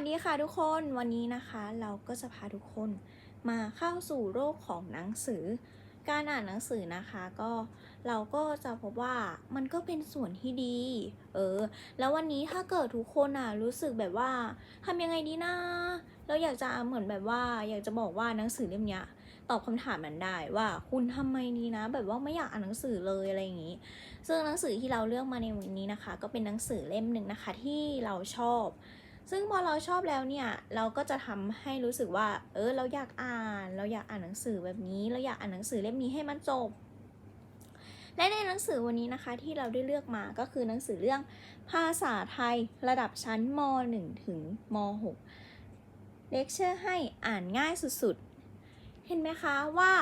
สดีค่ะทุกคนวันนี้นะคะเราก็จะพาทุกคนมาเข้าสู่โลกของหนังสือ การอ่านหนังสือนะคะก็เราก็จะพบว่ามันก็เป็นส่วนที่ดี เออ แล้ววันนี้ถ้าเกิดทุกคนอะรู้สึกแบบว่าทำยังไงดีนะเราอยากจะเหมือนแบบว่า อยากจะบอกว่าหนังสือเล่มนี้ตอบคำถามนั้นได้ว่าคุณทำไมดีนะ แบบว่าไม่อยากอ่านหนังสือเลยอะไรอย่างนี้ ซึ่งหนังสือที่เราเลือกมาในวันนี้นะคะ ก็เป็นหนังสือเล่มหนึ่งนะคะที่เราชอบ ซึ่งพอเราชอบแล้วเนี่ย เราก็จะทำให้รู้สึกว่า เออ เราอยากอ่าน เราอยากอ่านหนังสือแบบนี้ เราอยากอ่านหนังสือเล่มนี้ให้มันจบ และในหนังสือวันนี้นะคะที่เราได้เลือกมาก็คือหนังสือเรื่องภาษาไทยระดับชั้นม .1 ถึงม .6 เลคเชอร์ให้อ่านง่ายสุดๆ เห็นไหมคะว่า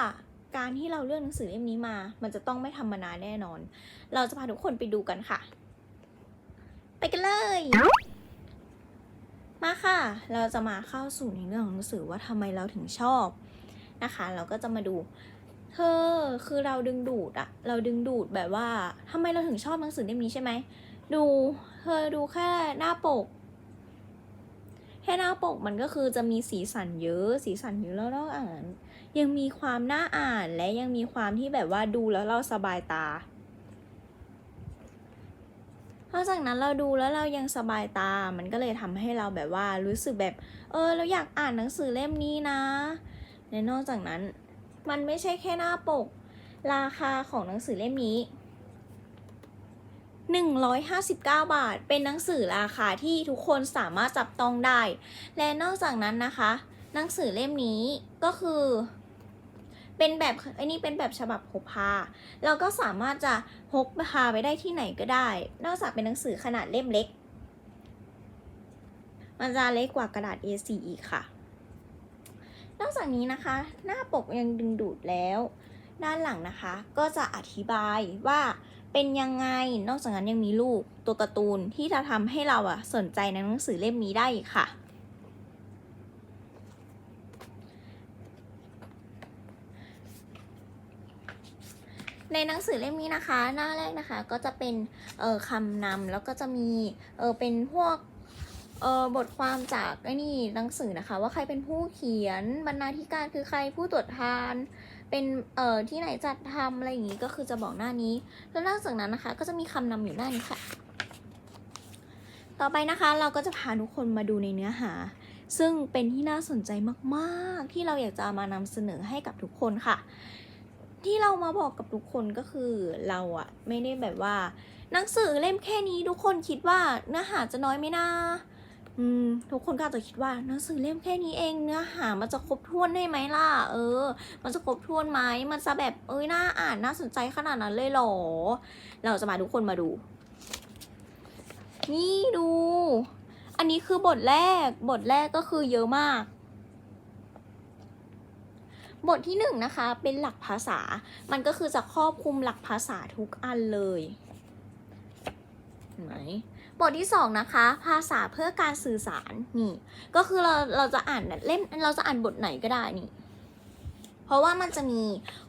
การที่เราเลือกหนังสือเล่มนี้มา มันจะต้องไม่ธรรมดาแน่นอน เราจะพาทุกคนไปดูกันค่ะ ไปกันเลย มาค่ะ เราจะมาเข้าสู่ในเรื่องของหนังสือว่าทำไมเราถึงชอบนะคะ เราก็จะมาดู เธอคือเราดึงดูดอะเราดึงดูดแบบว่าทำไมเราถึงชอบหนังสือเล่มนี้ใช่ไหม ดูเธอดูแค่หน้าปก แค่หน้าปกมันก็คือจะมีสีสันเยอะ สีสันเยอะแล้วเราอ่าน ยังมีความน่าอ่านและยังมีความที่แบบว่าดูแล้วเราสบายตา นอกจากนั้นเราดูแล้วเรายังสบายตา มันก็เลยทำให้เราแบบว่ารู้สึกแบบ เออ เราอยากอ่านหนังสือเล่มนี้นะและนอกจากนั้นมันไม่ใช่แค่หน้าปก ราคาของหนังสือเล่มนี้ 159 บาท เป็นหนังสือราคาที่ทุกคนสามารถจับต้องได้ และนอกจากนั้นนะคะ หนังสือเล่มนี้ก็คือ เป็นแบบไอ้นี่เป็นแบบฉบับพกพา เราก็สามารถจะพกพาไปได้ที่ไหนก็ได้ นอกจากเป็นหนังสือขนาดเล่มเล็ก มันจะเล็กกว่ากระดาษ A4 อีกค่ะ นอกจากนี้นะคะ หน้าปกยังดึงดูดแล้ว ด้านหลังนะคะ ก็จะอธิบายว่าเป็นยังไง นอกจากนั้นยังมีรูปตัวการ์ตูนที่จะทำให้เราอะสนใจในหนังสือเล่มนี้ได้อีกค่ะ ในหนังสือเล่มนี้นะคะ หน้าแรกนะคะก็จะเป็นเออคำนำแล้วก็จะมีเออเป็นพวกเออบทความจากไอ้นี่หนังสือนะคะ ว่าใครเป็นผู้เขียนบรรณาธิการคือใครผู้ตรวจทาน เป็นเอ่อที่ไหนจัดทำอะไรอย่างนี้ก็คือจะบอกหน้านี้ แล้วนอกจากนั้นนะคะ ก็จะมีคำนำอยู่หน้านี้ค่ะ ต่อไปนะคะเราก็จะพาทุกคนมาดูในเนื้อหา ซึ่งเป็นที่น่าสนใจมาก ๆ ที่เราอยากจะมานำเสนอให้กับทุกคนค่ะ ที่เรามาบอกกับทุกคนก็คือเราอะไม่ได้แบบว่า หนังสือเล่มแค่นี้ทุกคนคิดว่าเนื้อหาจะน้อยไหมนะอืมทุกคนก็อาจจะคิดว่าหนังสือเล่มแค่นี้เองเนื้อหามันจะครบถ้วนได้ไหมล่ะ เออ มันจะครบถ้วนไหมมันจะแบบเอ้ยน่าอ่านน่าสนใจขนาดนั้นเลยเหรอ เราจะมาทุกคนมาดู นี่ดู อันนี้คือบทแรกบทแรกก็คือเยอะมาก บทที่หนึ่งนะคะเป็นหลักภาษา มันก็คือจะครอบคลุมหลักภาษาทุกอันเลยเห็นไหมบทที่สองนะคะ ภาษาเพื่อการสื่อสารนี่ ก็คือเราเราจะอ่านเล่มเราจะอ่านบทไหนก็ได้นี่ เพราะว่ามันจะมี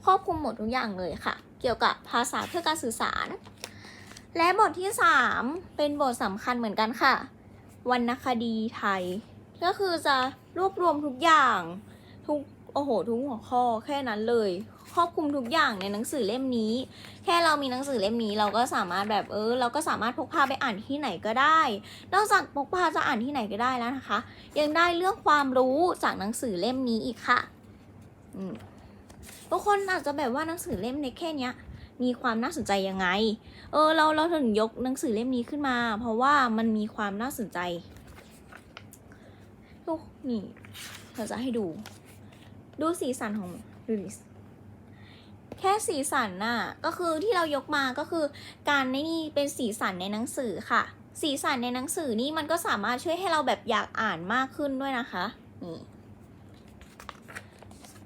ครอบคลุมหมดทุกอย่างเลยค่ะ เกี่ยวกับภาษาเพื่อการสื่อสาร และบทที่สามเป็นบทสำคัญเหมือนกันค่ะวรรณคดีไทย ก็คือจะรวบรวมทุกอย่างทุก อ้โหทุกหัวข้อแค่นั้นเลย ครอบคลุมทุกอย่างในหนังสือเล่มนี้ แค่เรามีหนังสือเล่มนี้เราก็สามารถแบบเออ เราก็สามารถพกพาไปอ่านที่ไหนก็ได้ นอกจากพกพาจะอ่านที่ไหนก็ได้แล้วนะคะ ยังได้เรื่องความรู้จากหนังสือเล่มนี้อีกค่ะอืมบางคนอาจจะแบบว่าหนังสือเล่มในแค่เนี้ยมีความน่าสนใจยังไง เออเราเราถึงยกหนังสือเล่มนี้ขึ้นมา เพราะว่ามันมีความน่าสนใจทุกนี่เราจะให้ดู ดูสีสันของดูดิแค่สีสันน่ะก็คือที่เรายกมาก็คือ การในนี่เป็นสีสันในหนังสือค่ะ สีสันในหนังสือนี่มันก็สามารถช่วยให้เราแบบอยากอ่านมากขึ้นด้วยนะคะนี่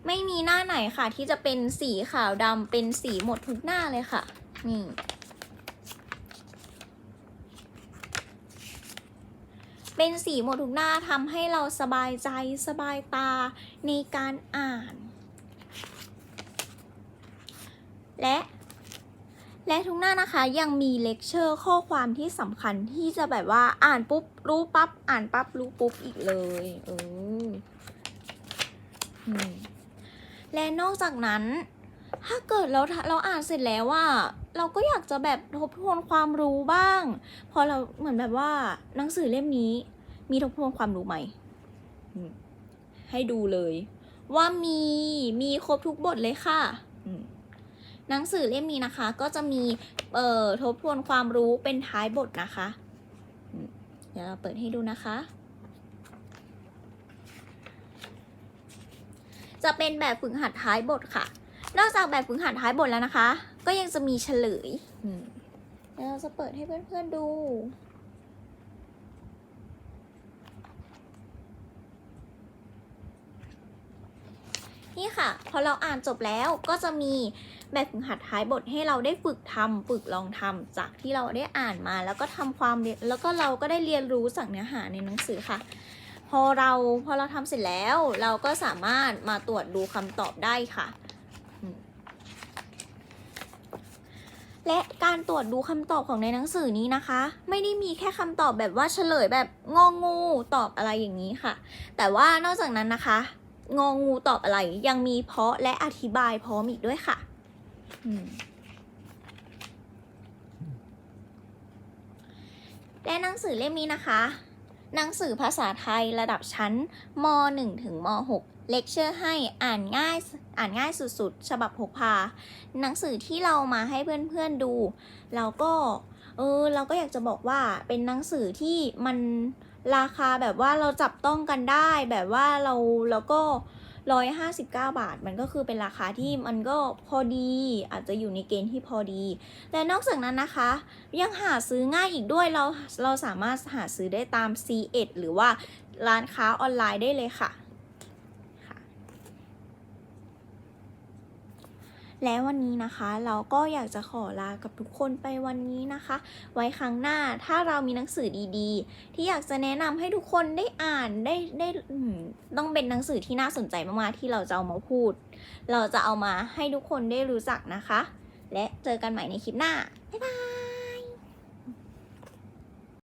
ไม่มีหน้าไหนค่ะที่จะเป็นสีขาวดำเป็นสีหมดทุกหน้าเลยค่ะนี่ เป็นสีหมดทุกหน้าทำให้เราสบายใจสบายตาในการอ่าน และและทุกหน้านะคะยังมีเลคเชอร์ข้อความที่สำคัญที่จะแบบว่าอ่านปุ๊บ รู้ปั๊บอ่านปั๊บรู้ปุ๊บอีกเลยเออและนอกจากนั้น ถ้าเกิดเราเราอ่านเสร็จแล้วว่า เราก็อยากจะแบบทบทวนความรู้บ้าง พอเราเหมือนแบบว่าหนังสือเล่มนี้ มีทบทวนความรู้ไหม ให้ดูเลย ว่ามีมีครบทุกบทเลยค่ะหนังสือเล่มนี้นะคะ ก็จะมีเอ่อทบทวนความรู้เป็นท้ายบทนะคะ เดี๋ยวเราเปิดให้ดูนะคะ จะเป็นแบบฝึกหัดท้ายบทค่ะ นอกจากแบบฝึกหัดท้ายบทแล้วนะคะ ก็ยังจะมีเฉลยอืมเดี๋ยวเราจะเปิดให้เพื่อนๆดูนี่ค่ะ พอเราอ่านจบแล้วก็จะมีแบบฝึกหัดท้ายบทให้เราได้ฝึกทำฝึกลองทำจากที่เราได้อ่านมา แล้วก็ทำความเรียนแล้วก็เราก็ได้เรียนรู้จากเนื้อหาในหนังสือค่ะ พอเราพอเราทำเสร็จแล้ว เราก็สามารถมาตรวจดูคำตอบได้ค่ะอืม และการตรวจดูคำตอบของในหนังสือนี้นะคะ ไม่ได้มีแค่คำตอบแบบว่าเฉลยแบบงองูตอบอะไรอย่างนี้ค่ะ แต่ว่านอกจากนั้นนะคะ งองูตอบอะไรยังมีเพาะและอธิบายพร้อมอีกด้วยค่ะและหนังสือเล่มนี้นะคะ หนังสือภาษาไทยระดับชั้นม .1 ถึงม .6 เลคเชอร์ให้อ่านง่ายอ่านง่ายสุดๆ ฉบับพกพา หนังสือที่เรามาให้เพื่อนๆดูเราก็เออเราก็อยากจะบอกว่าเป็นหนังสือที่มันราคาแบบว่าเราจับต้องกันได้แบบว่าเราแล้วก็ ร้อยห้าสิบเก้าบาท มันก็คือเป็นราคาที่มันก็พอดี อาจจะอยู่ในเกณฑ์ที่พอดี และนอกจากนั้นนะคะ ยังหาซื้อง่ายอีกด้วยเราเราสามารถหาซื้อได้ตาม C1 หรือว่าร้านค้าออนไลน์ได้เลยค่ะ และวันนี้นะคะเราก็อยากจะขอลากับทุกคนไปวันนี้นะคะ ไว้ครั้งหน้าถ้าเรามีหนังสือดีๆ ที่อยากจะแนะนำให้ทุกคนได้อ่านได้ได้ต้องเป็นหนังสือที่น่าสนใจมากๆที่เราจะเอามาพูด เราจะเอามาให้ทุกคนได้รู้จักนะคะ และเจอกันใหม่ในคลิปหน้าบ๊ายบาย